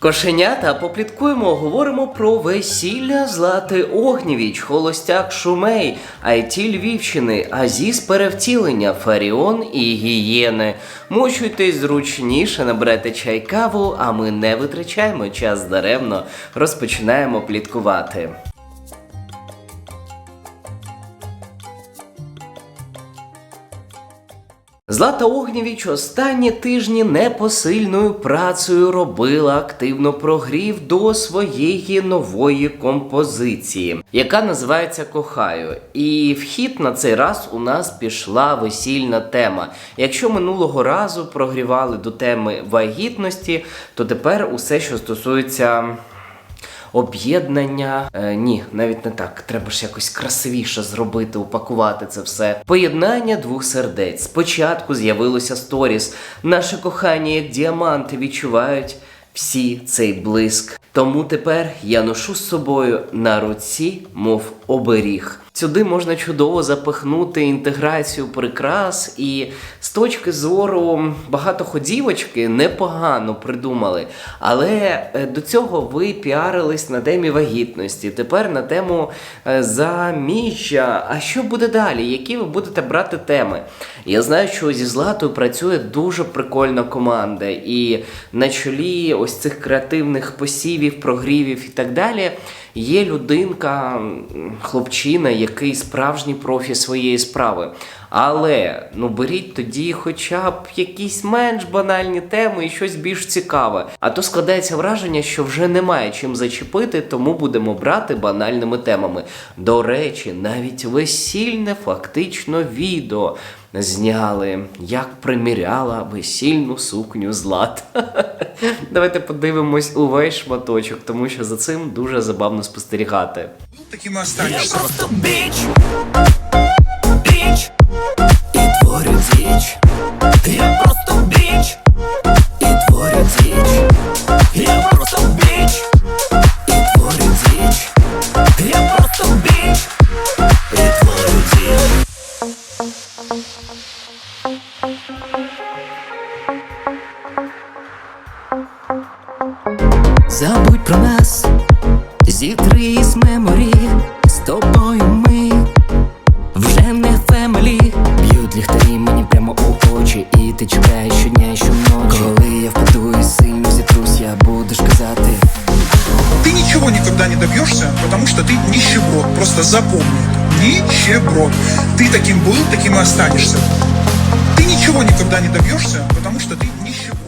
Кошенята попліткуємо, говоримо про весілля Злати Огнєвіч, Холостяк Шумей, Айті Львівщини, Азіз Перевтілення, Фаріон і Гієни. Мучуйтесь зручніше, наберете чай каву, а ми не витрачаємо час даремно, розпочинаємо пліткувати. Злата Огнєвіч останні тижні непосильною працею робила активно прогрів до своєї нової композиції, яка називається Кохаю. І вхід на цей раз у нас пішла весільна тема. Якщо минулого разу прогрівали до теми вагітності, то тепер усе, що стосується об'єднання. Е, ні, навіть не так. Треба ж якось красивіше зробити, упакувати це все. Поєднання двох сердець. Спочатку з'явилося сторіс. Наше кохання, як діаманти, відчувають всі цей блиск. Тому тепер я ношу з собою на руці, мов оберіг. Сюди можна чудово запихнути інтеграцію прикрас, і з точки зору багатоходівочки непогано придумали. Але е, до цього ви піарились на темі вагітності. Тепер на тему е, заміжжя. А що буде далі? Які ви будете брати теми? Я знаю, що зі Златою працює дуже прикольна команда, і на чолі ось цих креативних посівів, прогрівів і так далі. Є людинка, хлопчина, який справжній профі своєї справи. Але ну беріть тоді хоча б якісь менш банальні теми і щось більш цікаве. А то складається враження, що вже немає чим зачепити, тому будемо брати банальними темами. До речі, навіть весільне фактично відео зняли, як приміряла весільну сукню злат. Давайте подивимось увесь шматочок, тому що за цим дуже забавно спостерігати. Таким и останешься. Ты ничего никогда не добьешься, потому что ты нищеброд.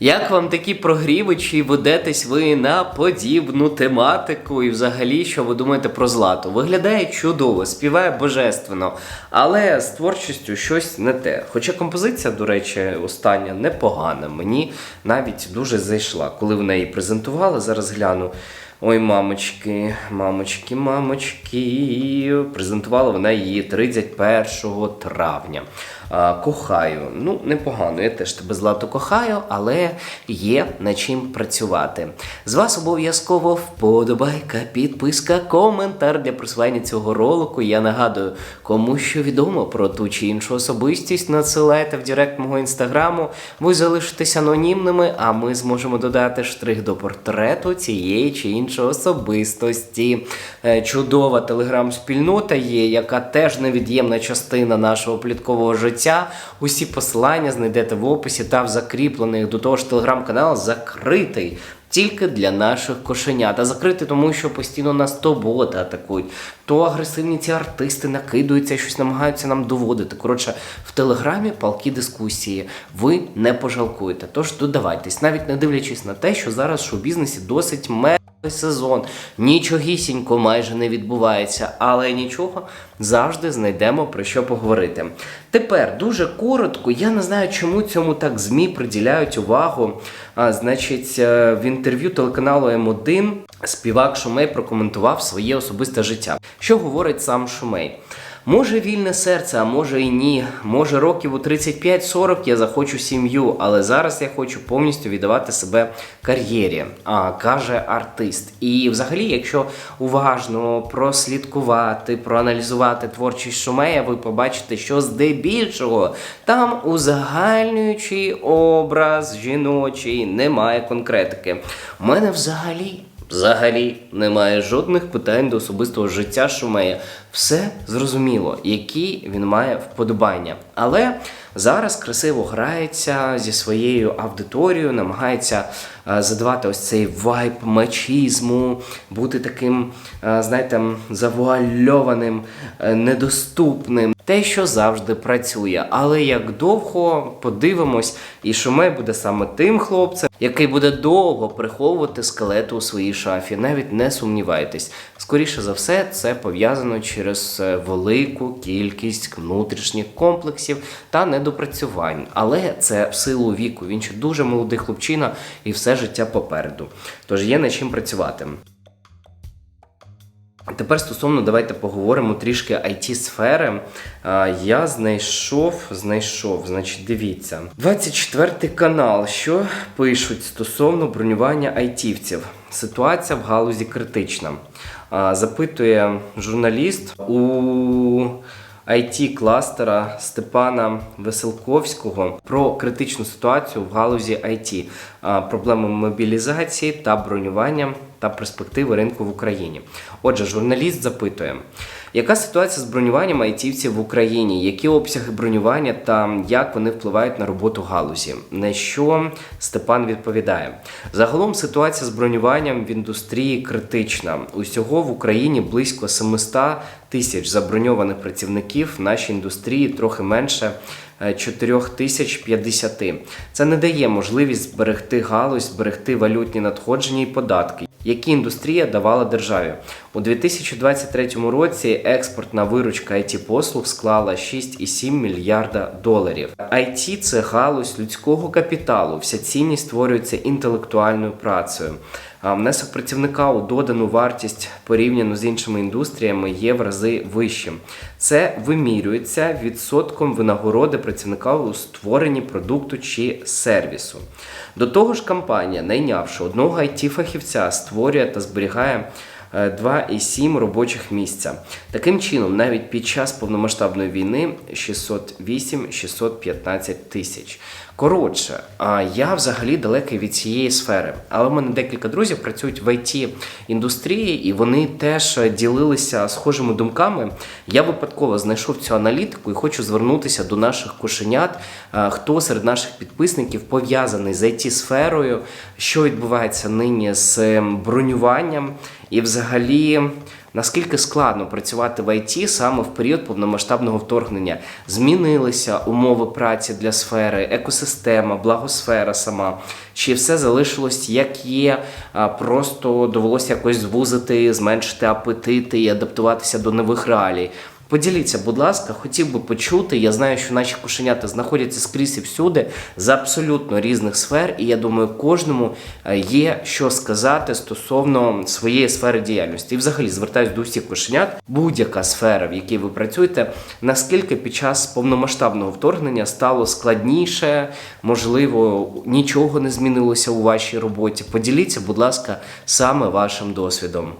Як вам такі прогріви, чи ведетесь ви на подібну тематику, і взагалі, що ви думаєте про злату? Виглядає чудово, співає божественно, але з творчістю щось не те. Хоча композиція, до речі, остання непогана. Мені навіть дуже зайшла. Коли в неї презентували, зараз гляну. Ой, мамочки, мамочки, мамочки. Презентувала вона її 31 травня. Кохаю. Ну, непогано. Я теж тебе злато кохаю, але є над чим працювати. З вас обов'язково вподобайка, підписка, коментар для просування цього ролику. Я нагадую, кому що відомо про ту чи іншу особистість, надсилайте в директ мого інстаграму. Ви залишитесь анонімними, а ми зможемо додати штрих до портрету цієї чи іншої особистості. Е, Чудова телеграм-спільнота є, яка теж невід'ємна частина нашого пліткового життя. Усі посилання знайдете в описі та в закріплених. До того ж, телеграм-канал закритий. Тільки для наших кошенят. А закрити, тому що постійно нас то боти атакують, то агресивні ці артисти накидуються, щось намагаються нам доводити. Коротше, в телеграмі палкі дискусії. Ви не пожалкуєте. Тож додавайтесь, навіть не дивлячись на те, що зараз в шоу-бізнесі досить ме. Сезон нічогісінько майже не відбувається, але нічого завжди знайдемо про що поговорити. Тепер дуже коротко, я не знаю, чому цьому так ЗМІ приділяють увагу. А, значить, е, в інтерв'ю телеканалу М1 співак Шумей прокоментував своє особисте життя. Що говорить сам Шумей? Може вільне серце, а може і ні. Може років у 35-40 я захочу сім'ю, але зараз я хочу повністю віддавати себе кар'єрі, каже артист. І взагалі, якщо уважно прослідкувати, проаналізувати творчість Шумея, ви побачите, що здебільшого там узагальнюючий образ жіночий, немає конкретики. У мене взагалі. Взагалі немає жодних питань до особистого життя Шумея. Все зрозуміло, які він має вподобання. Але зараз красиво грається зі своєю аудиторією, намагається е, задавати ось цей вайб мачізму, бути таким, е, знаєте, завуальованим, е, недоступним. Те, що завжди працює. Але як довго подивимось, і Шумей буде саме тим хлопцем, який буде довго приховувати скелети у своїй шафі. Навіть не сумнівайтесь. Скоріше за все, це пов'язано через е, велику кількість внутрішніх комплексів та недопрацювань. Але це в силу віку. Він ще дуже молодий хлопчина і все життя попереду. Тож є над чим працювати. Тепер стосовно давайте поговоримо трішки it сфери. Я знайшов, знайшов, значить, дивіться. 24 канал. Що пишуть стосовно бронювання айтівців? Ситуація в галузі критична. Запитує журналіст у it кластера Степана Веселковського про критичну ситуацію в галузі IT, проблеми мобілізації та бронювання та перспективи ринку в Україні. Отже, журналіст запитує, яка ситуація з бронюванням айтівців в Україні? Які обсяги бронювання та як вони впливають на роботу галузі? На що Степан відповідає: загалом ситуація з бронюванням в індустрії критична. Усього в Україні близько 700 тисяч заброньованих працівників в нашій індустрії трохи менше. 4050. Це не дає можливість зберегти галузь, зберегти валютні надходження і податки, які індустрія давала державі. У 2023 році експортна виручка it послуг склала 6,7 мільярда доларів. IT – це галузь людського капіталу. Вся цінність створюється інтелектуальною працею. Внесок працівника у додану вартість порівняно з іншими індустріями є в рази вищим. Це вимірюється відсотком винагороди працівника у створенні продукту чи сервісу. До того ж, компанія, найнявши одного it фахівця створює та зберігає. 2,7 робочих місця. Таким чином, навіть під час повномасштабної війни 608-615 тисяч. Коротше, я взагалі далекий від цієї сфери. Але в мене декілька друзів працюють в it індустрії, і вони теж ділилися схожими думками. Я випадково знайшов цю аналітику і хочу звернутися до наших кошенят, хто серед наших підписників пов'язаний з it сферою, що відбувається нині з ем, бронюванням, і взагалі. Наскільки складно працювати в ІТ саме в період повномасштабного вторгнення? Змінилися умови праці для сфери, екосистема, благосфера сама. Чи все залишилось як є? Просто довелося якось звузити, зменшити апетити і адаптуватися до нових реалій. Поділіться, будь ласка, хотів би почути. Я знаю, що наші кошенята знаходяться скрізь і всюди з абсолютно різних сфер, і я думаю, кожному е, є що сказати стосовно своєї сфери діяльності. І взагалі звертаюсь до всіх кошенят, будь-яка сфера, в якій ви працюєте, наскільки під час повномасштабного вторгнення стало складніше, можливо, нічого не змінилося у вашій роботі. Поділіться, будь ласка, саме вашим досвідом.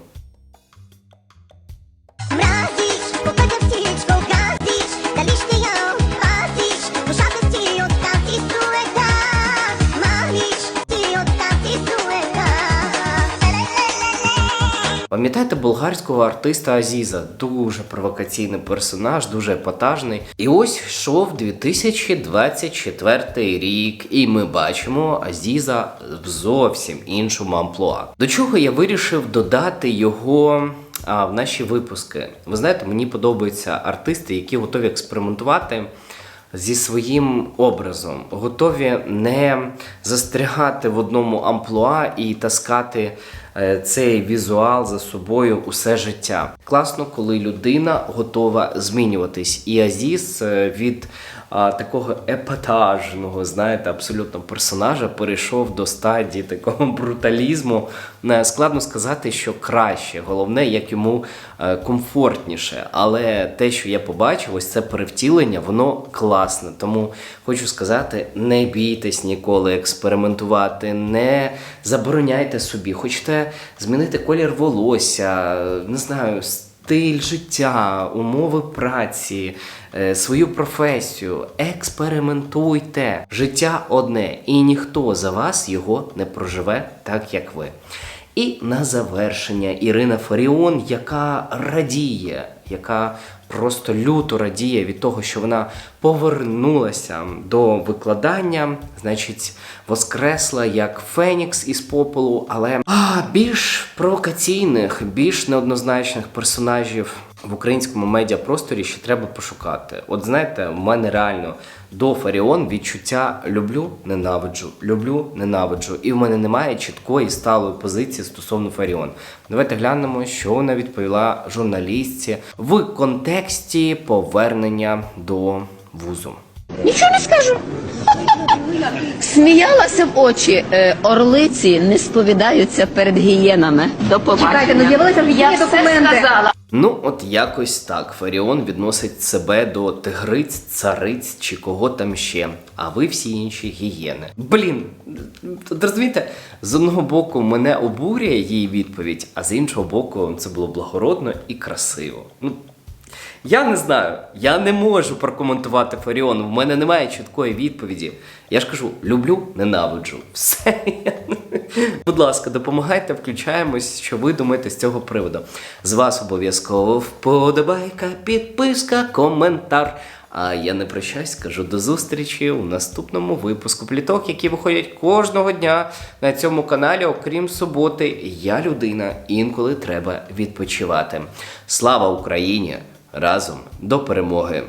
Пам'ятаєте болгарського артиста Азіза? Дуже провокаційний персонаж, дуже епатажний. І ось йшов 2024 рік, і ми бачимо Азіза в зовсім іншому амплуа. До чого я вирішив додати його. А в наші випуски. Ви знаєте, мені подобаються артисти, які готові експериментувати зі своїм образом, готові не застрягати в одному амплуа і таскати е, цей візуал за собою усе життя. Класно, коли людина готова змінюватись. І Азіс е, від а, такого епатажного, знаєте, абсолютно персонажа перейшов до стадії такого бруталізму. Е, Складно сказати, що краще. Головне, як йому е, комфортніше. Але те, що я побачив, ось це перевтілення, воно класне. Тому хочу сказати: не бійтесь ніколи експериментувати, не забороняйте собі. Хочете змінити колір волосся, не знаю. Стиль життя, умови праці, свою професію. Експериментуйте. Життя одне, і ніхто за вас його не проживе так, як ви. І на завершення Ірина Фаріон, яка радіє, яка просто люто радіє від того, що вона повернулася до викладання, значить, воскресла як Фенікс із попелу, але а, більш провокаційних, більш неоднозначних персонажів в українському медіапросторі ще треба пошукати. От знаєте, в мене реально до Фаріон відчуття люблю, ненавиджу, люблю, ненавиджу. І в мене немає чіткої сталої позиції стосовно Фаріон. Давайте глянемо, що вона відповіла журналістці в контексті повернення до вузу. Нічого не скажу. Сміялася в очі. Е, Орлиці не сповідаються перед гієнами. До побачення. Чекайте, ну з'явилися в Я все документи. сказала. Ну, от якось так. Фаріон відносить себе до тигриць, цариць чи кого там ще. А ви всі інші гієни. Блін, розумієте, з одного боку мене обурює її відповідь, а з іншого боку, це було благородно і красиво. Ну, я не знаю, я не можу прокоментувати Фаріон. В мене немає чіткої відповіді. Я ж кажу, люблю, ненавиджу. Все. Будь ласка, допомагайте, включаємось, що ви думаєте з цього приводу. З вас обов'язково вподобайка, підписка, коментар. А я не прощаюсь, кажу до зустрічі у наступному випуску пліток, які виходять кожного дня на цьому каналі, окрім суботи. Я людина, інколи треба відпочивати. Слава Україні! Разом до перемоги!